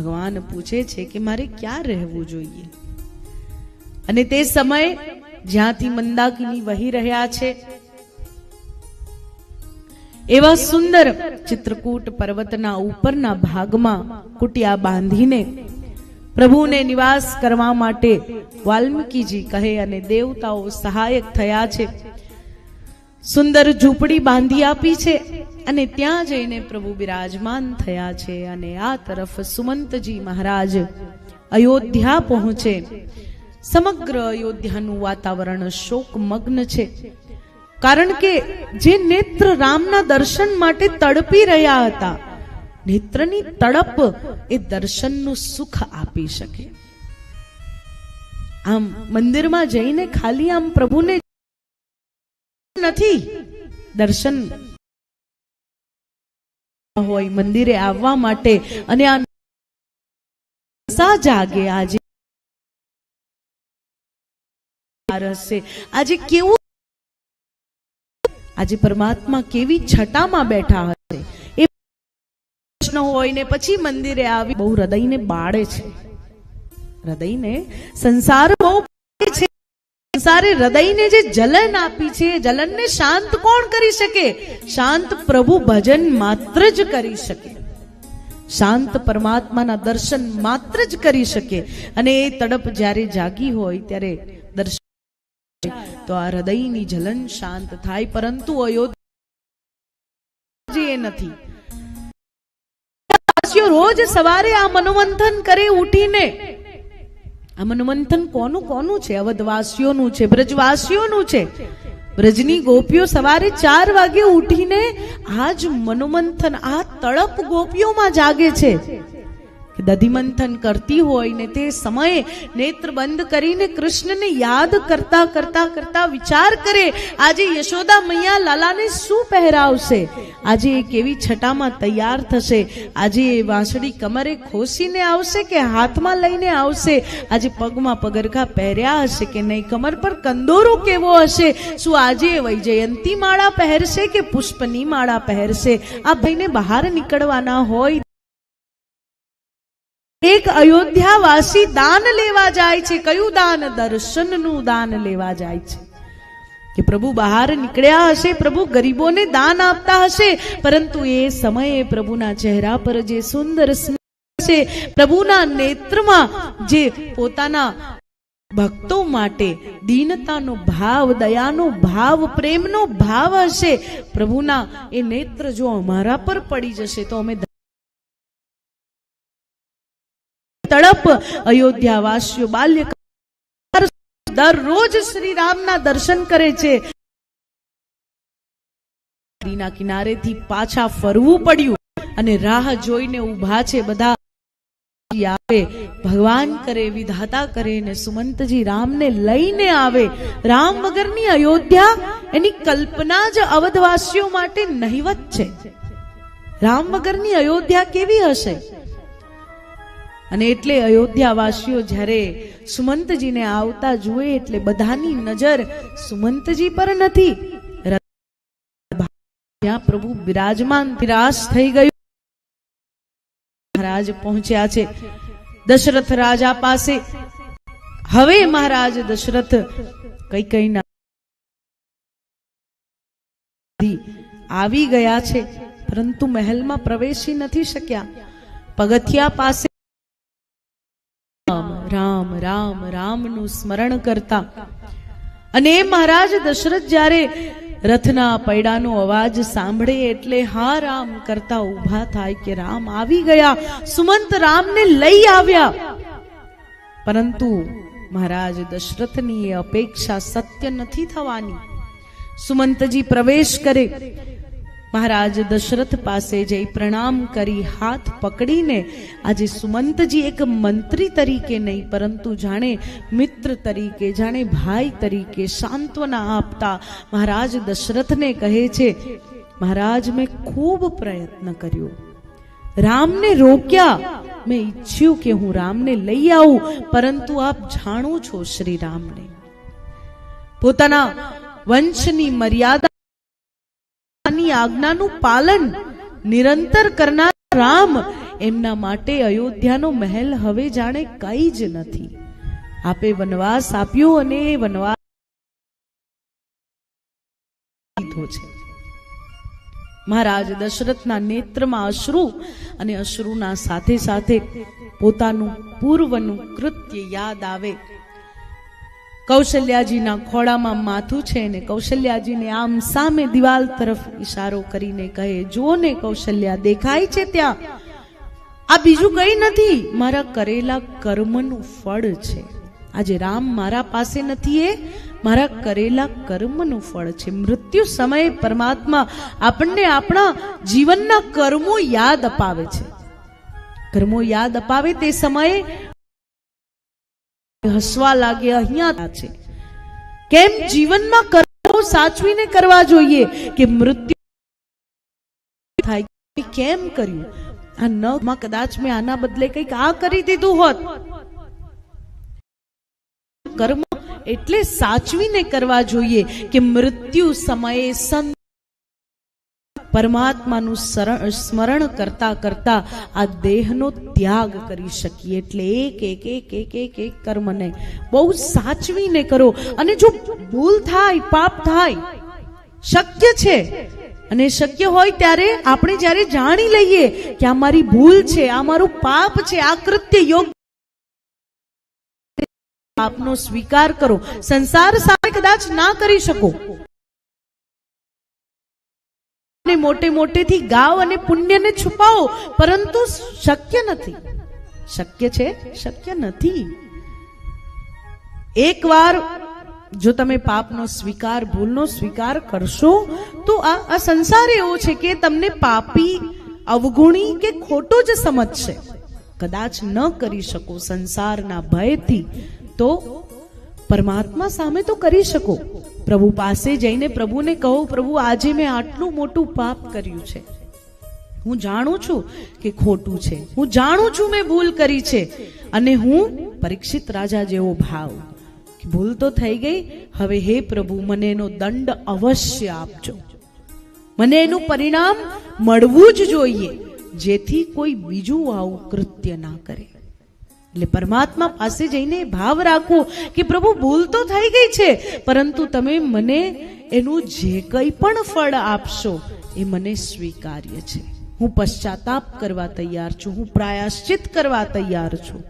ભગવાન પૂછે છે કે મારે ક્યાં રહેવું જોઈએ? અને તે સમય જ્યાંથી મંદાકિની વહી રહ્યા છે, એવા સુંદર ચિત્રકૂટ પર્વતના ઉપરના ભાગમાં કુટિયા બાંધીને પ્રભુને નિવાસ કરવા માટે વાલ્મીકીજી કહે અને દેવતાઓ સહાયક થયા છે. સુંદર ઝૂંપડી બાંધી આપી છે અને ત્યાં જઈને પ્રભુ બિરાજમાન થયા છે અને આ તરફ સુમંતજી મહારાજ અયોધ્યા પહોંચે. સમગ્ર અયોધ્યાનું વાતાવરણ શોકમગ્ન છે. કારણ કે જે નેત્ર રામના દર્શન માટે તડપી રહ્યા હતા, નેત્રની તડપ એ દર્શનનું સુખ આપી શકે. આમ મંદિરમાં જઈને ખાલી આમ પ્રભુને નથી. દર્શન હોય મંદિરે આવવા માટે અને આ જાગે આજે. આજે કેવું આજે પરમાત્મા કેવી છટામાં બેઠા હશે. એ પ્રશ્ન હોય ને પછી મંદિરે આવી બહુ હૃદયને બાળે છે. હૃદયને સંસાર બહુ સંસારે હૃદયને જે જલન આપી છે, જલનને શાંત કોણ કરી શકે? શાંત પ્રભુ ભજન માત્ર જ કરી શકે. શાંત પરમાત્માના દર્શન માત્ર જ કરી શકે. અને એ તડપ જ્યારે જાગી હોય, ત્યારે દર્શન તો આ હૃદયની જલન શાંત થાય, પરંતુ અયોધ્યા નથી. રોજ સવારે આ મનોમંથન કરે, ઉઠીને આ મનોમંથન કોનું કોનું છે? અવધવાસીઓનું છે, બ્રજવાસીઓનું છે. બ્રજની ગોપીઓ સવારે ચાર વાગે ઉઠીને આજ મનોમંથન, આ તળપ ગોપીઓમાં જાગે છે. દધિમંથન કરતી હોય ને તે સમયે નેત્ર બંધ કરીને કૃષ્ણને યાદ કરતા કરતા કરતા વિચાર કરે, આજે યશોદા મૈયા લાલાને શું પહેરાવશે? આજે એ કેવી છટામાં તૈયાર થશે? આજે એ વાંસળી કમરે ખોસીને આવશે કે હાથમાં લઈને આવશે? આજે પગમાં પગરખા પહેર્યા હશે કે નહીં? કમર પર કંદોરો કેવો હશે? શું આજે એ વૈજયંતી માળા પહેરશે કે પુષ્પની માળા પહેરશે? આ ભાઈને બહાર નીકળવાના હોય એક અયોધ્યાવાસી દાન લેવા જાય છે. કયું દાન? દર્શનનું દાન લેવા જાય છે. કે પ્રભુ બહાર નીકળ્યા હશે, પ્રભુ ગરીબોને દાન આપતા હશે, પરંતુ એ સમયે પ્રભુના ચહેરા પર જે સુંદર છે પ્રભુના નેત્રમાં જે પોતાના ભક્તો માટે દીનતાનો ભાવ, દયાનો ભાવ, પ્રેમનો ભાવ હશે, પ્રભુના એ નેત્ર જો અમારા પર પડી જશે, તો અમે તડપ અયોધ્યાવાસીઓ બાલ્ય દરરોજ શ્રી રામના દર્શન કરે છે. નદીના કિનારેથી પાછા ફરવું પડ્યું અને રાહ જોઈને ઊભા છે બધા. આવે, ભગવાન કરે, વિધાતા કરે ને સુમંતજી રામને લઈને આવે. રામ વગરની અયોધ્યા એની કલ્પના જ અવધવાસીઓ માટે નહિવત છે. રામ વગરની અયોધ્યા કેવી હશે? અને એટલે અયોધ્યાવાસીઓ જ્યારે સુમંતજીને આવતા જુએ એટલે બધાની નજર સુમંતજી પર નથી. ત્યાં પ્રભુ બિરાજમાન નિરાશ થઈ ગયું. મહારાજ પહોંચ્યા છે દશરથ રાજા પાસે. હવે મહારાજ દશરથ કઈ કઈ ના આવી ગયા છે, પરંતુ મહેલમાં પ્રવેશી નથી શક્યા. પગથિયા પાસે રામ રામ રામ, રામનું સ્મરણ કરતા. અને મહારાજ દશરથ જ્યારે રથના પૈડાનો અવાજ સાંભળે એટલે હા, રામ કરતા ઊભા થાય કે રામ આવી ગયા. સુમંત રામને લઈ આવ્યા. પરંતુ મહારાજ દશરથની અપેક્ષા સત્ય નથી થવાની. સુમંતજી પ્રવેશ કરે. મહારાજ દશરથ પાસે જઈ પ્રણામ કરી હાથ પકડીને આજે સુમંતજી એક મંત્રી તરીકે નહીં, પરંતુ જાણે મિત્ર તરીકે, જાણે ભાઈ તરીકે સાંત્વના આપતા મહારાજ દશરથને કહે છે, મહારાજ, મેં ખૂબ પ્રયત્ન કર્યો. રામને રોક્યા. મેં ઈચ્છ્યું કે હું રામને લઈ આવું, પરંતુ આપ જાણો છો શ્રી રામને. પોતાના વંશની મર્યાદા ની આજ્ઞાનું પાલન નિરંતર કરનાર રામ એમના માટે અયોધ્યાનો મહેલ હવે જાણે કઈ જ નથી. આપે વનવાસ આપ્યો અને એ વનવાસ લીધો છે. મહારાજ દશરથના નેત્રમાં અશ્રુ અને અશ્રુના સાથે સાથે પોતાનું પૂર્વનું કૃત્ય યાદ આવે. કૌશલ્યાજીના ખોળામાં માથું છે ને કૌશલ્યાજીને આમ સામે દિવાલ તરફ ઈશારો કરીને કહે, જુઓ ને કૌશલ્યા, દેખાય છે ત્યાં. આ બીજું કઈ નથી. મારા કરેલા કર્મનું ફળ છે. આજે રામ મારા પાસે નથી એ મારા કરેલા કર્મનું ફળ છે. મૃત્યુ સમયે પરમાત્મા આપણને આપણા જીવનના કર્મો યાદ અપાવે છે. કર્મો યાદ અપાવે તે સમયે હસવા લાગે અહીંયા છે. કેમ જીવનમાં કર્મો સાચવીને કરવા જોઈએ કે મૃત્યુ થાય? કેમ કર્યું? આ ન માં કદાચ મેં આના બદલે કંઈક આ કરી દીધું હોત. કર્મ એટલે સાચવીને કરવા જોઈએ કે મૃત્યુ સમયે સંત પરમાત્માનું સ્મરણ કરતા કરતા આ દેહનો ત્યાગ કરી શકીએ. એટલે એક એક એક એક એક એક કર્મને બહુ સાચવીને કરો. અને જો ભૂલ થાય, પાપ થાય, શક્ય છે, અને શક્ય હોય ત્યારે આપણે જ્યારે જાણી લઈએ કે આ મારી ભૂલ છે, આ મારું પાપ છે, આ કૃત્ય યોગ્ય પાપનો સ્વીકાર કરો. સંસાર સામે કદાચ ના કરી શકો. મોટે મોટેથી ગાવ અને પુણ્યને છુપાવો, પરંતુ શક્ય નથી. શક્ય છે? શક્ય નથી. એકવાર જો તમે પાપનો સ્વીકાર, ભૂલનો સ્વીકાર કરશો, તો આ આ સંસાર એવો છે કે તમને પાપી, અવગુણી કે ખોટો જ સમજશે. કદાચ ન કરી શકો સંસારના ભયથી, તો પરમાત્મા સામે તો કરી શકો. પ્રભુ પાસે જઈને પ્રભુને કહો, પ્રભુ, આજે મેં આટલું મોટું પાપ કર્યું છે. હું જાણું છું કે ખોટું છે. હું જાણું છું મેં ભૂલ કરી છે. અને હું પરીક્ષિત રાજા જેવો ભાવ. ભૂલ તો થઈ ગઈ. હવે હે પ્રભુ, મને એનો દંડ અવશ્ય આપજો. મને એનું પરિણામ મળવું જ જોઈએ, જેથી કોઈ બીજું આવું કૃત્ય ના કરે. એટલે પરમાત્મા પાસે જઈને ભાવ રાખવો કે પ્રભુ, ભૂલ તો થઈ ગઈ છે, પરંતુ તમે મને એનું જે કંઈ પણ ફળ આપશો એ મને સ્વીકાર્ય છે. હું પશ્ચાતાપ કરવા તૈયાર છું, હું પ્રાયશ્ચિત કરવા તૈયાર છું.